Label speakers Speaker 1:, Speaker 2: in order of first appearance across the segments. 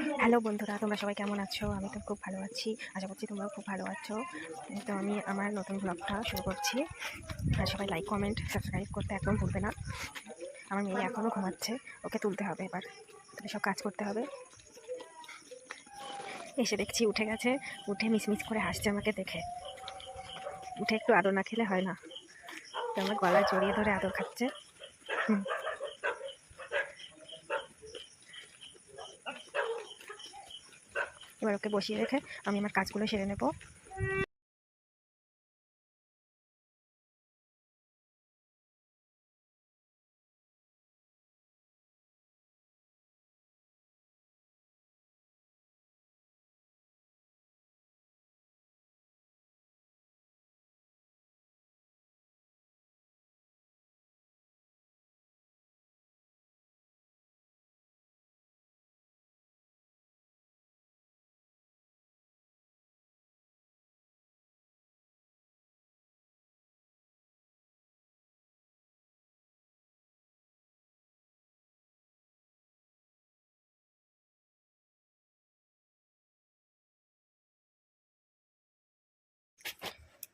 Speaker 1: Hello বন্ধুরা, তোমরা সবাই কেমন আছো? আমি তো খুব ভালো আছি। আশা করছি তোমরাও খুব ভালো আছো। তো আমি আমার নতুন ব্লগটা শুরু করছি। আর সবাই লাইক কমেন্ট সাবস্ক্রাইব করতে একদম ভুলবে না। আমার মেয়ে এখনও ঘুমাচ্ছে, ওকে তুলতে হবে এবার। সব কাজ করতে হবে। এসে দেখছি উঠে গেছে, উঠে মিসমিস করে হাসছে আমাকে দেখে। উঠে একটু আদর না খেলে হয় না। তো আমার গলায় জড়িয়ে ধরে আদর খাচ্ছে। হুম। এবার ওকে বসিয়ে রেখে আমি আমার কাজগুলো সেরে নেব।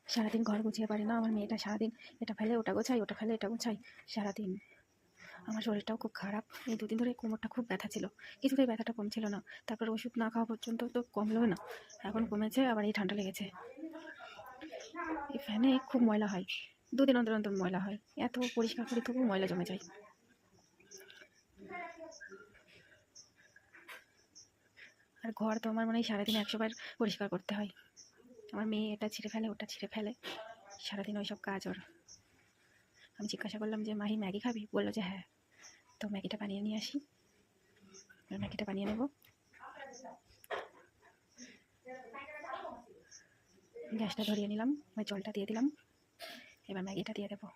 Speaker 1: সারাদিন ঘর গুছিয়ে পারি না, আমার মেয়েটা সারাদিন এটা ফেলে, ওটা গোছাই ওটা ফেলে, এটা গোছাই সারাদিন। আমার শরীরটাও খুব খারাপ। এই দুদিন ধরে কোমরটা খুব ব্যথা ছিল। কিছুতেই ব্যথাটা কমছিল না। তারপর ওষুধ না খাওয়া পর্যন্ত তো কমলো না। এখন কমেছে, আবার এই ঠান্ডা লেগেছে। এই ফ্যানে খুব ময়লা হয়। দুদিন অন্তর অন্তর ময়লা হয়। এত পরিষ্কার করি তবু ময়লা জমে যায়। আর ঘর তো আমার মনে হয় সারাদিন একশো বার পরিষ্কার করতে হয়। আমার মেয়ে এটা ছিঁড়ে ফেলে, ওটা ছিঁড়ে ফেলে। সারাদিন ওই সব কাজ ওর। আমি জিজ্ঞাসা করলাম যে, মাহি, ম্যাগি খাবি? বলল যে হ্যাঁ। তো ম্যাগিটা বানিয়ে নিয়ে আসি। ম্যাগিটা বানিয়ে নেব। গ্যাসটা ধরিয়ে নিলাম ওই জলটা দিয়ে দিলাম। এবার ম্যাগিটা দিয়ে দেবো।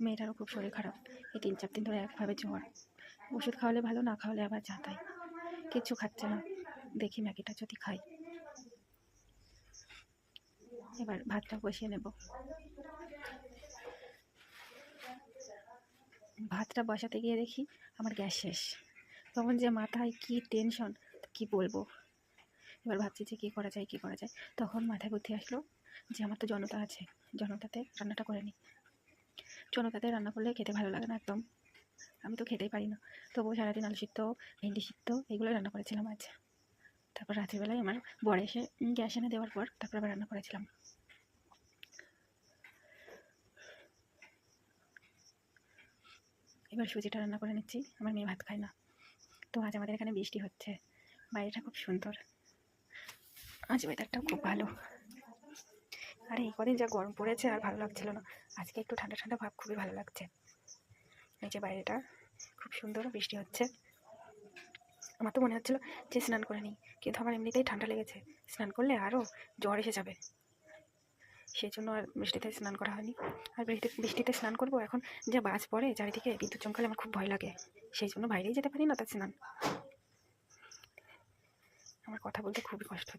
Speaker 1: মেয়েটারও খুব শরীর খারাপ। এই তিন, চার দিন ধরে একভাবে জ্বর। ওষুধ খাওয়ালে ভালো, না খাওয়ালে আবার যাতাই কিচ্ছু খাচ্ছে না। দেখি ম্যাগিটা যদি খাই। এবার ভাতটা বসিয়ে নেব। ভাতটা বসাতে গিয়ে দেখি আমার গ্যাস শেষ। তখন যে মাথায় কি টেনশন কি বলব? এবার ভাবছি যে কী করা যায়, কী করা যায়। তখন মাথায় বুদ্ধি আসলো যে আমার তো জনতা আছে। জনতাতে রান্নাটা করে নিই জনতাতে রান্না করলে খেতে ভালো লাগে না একদম। আমি তো খেতেই পারি না। তবুও সারাদিন আলু সিদ্ধ, ভেন্ডি সিদ্ধ, এগুলোই রান্না করেছিলাম আজ। তারপর রাত্রিবেলায় আমার বর এসে গ্যাস এনে দেওয়ার পর তারপর আবার রান্না করেছিলাম। এবার সুজিটা রান্না করে নিচ্ছি, আমার মেয়ে ভাত খায় না। তো আজ আমাদের এখানে বৃষ্টি হচ্ছে, বাইরেটা খুব সুন্দর। আজ ওয়েদারটাও খুব ভালো। আর এই কদিন যা গরম পড়েছে আর ভালো লাগছিল না, আজকে একটু ঠান্ডা ঠান্ডা ভাব খুবই ভালো লাগছে। এই যে বাইরেটা, খুব সুন্দর বৃষ্টি হচ্ছে। আমার তো মনে হচ্ছিল যে স্নান করে নিই, কিন্তু আমার এমনিতেই ঠান্ডা লেগেছে। স্নান করলে আরও জ্বর এসে যাবে। সেই জন্য আর বৃষ্টিতে স্নান করা হয়নি। আর বৃষ্টিতে বৃষ্টিতে স্নান করব এখন, যা বাজ পড়ে, চারিদিকে বিদ্যুৎ চমকালে আমার খুব ভয় লাগে। সেই জন্য বাইরেই যেতে পারি না তার স্নান। আমার কথা বলতে খুবই কষ্ট